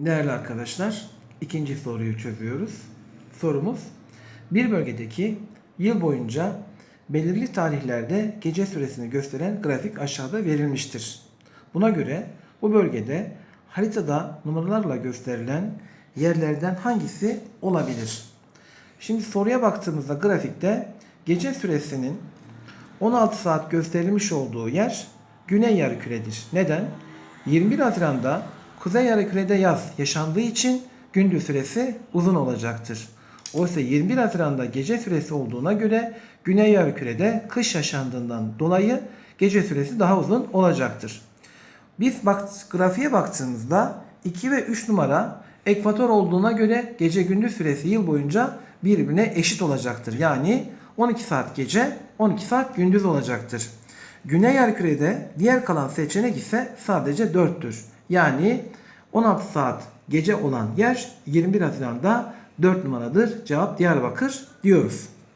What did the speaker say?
Değerli arkadaşlar, ikinci soruyu çözüyoruz. Sorumuz, bir bölgedeki yıl boyunca belirli tarihlerde gece süresini gösteren grafik aşağıda verilmiştir. Buna göre bu bölgede haritada numaralarla gösterilen yerlerden hangisi olabilir? Şimdi soruya baktığımızda grafikte gece süresinin 16 saat gösterilmiş olduğu yer güney yarımküredir. Neden? 21 Haziran'da kuzey yarımkürede yaz yaşandığı için gündüz süresi uzun olacaktır. Oysa 21 Haziran'da gece süresi olduğuna göre güney yarımkürede kış yaşandığından dolayı gece süresi daha uzun olacaktır. Biz bak, grafiğe baktığımızda 2 ve 3 numara ekvator olduğuna göre gece gündüz süresi yıl boyunca birbirine eşit olacaktır. Yani 12 saat gece, 12 saat gündüz olacaktır. Güney yarımkürede diğer kalan seçenek ise sadece 4'tür. Yani 16 saat gece olan yer 21 Haziran'da 4 numaradır. Cevap Diyarbakır diyoruz.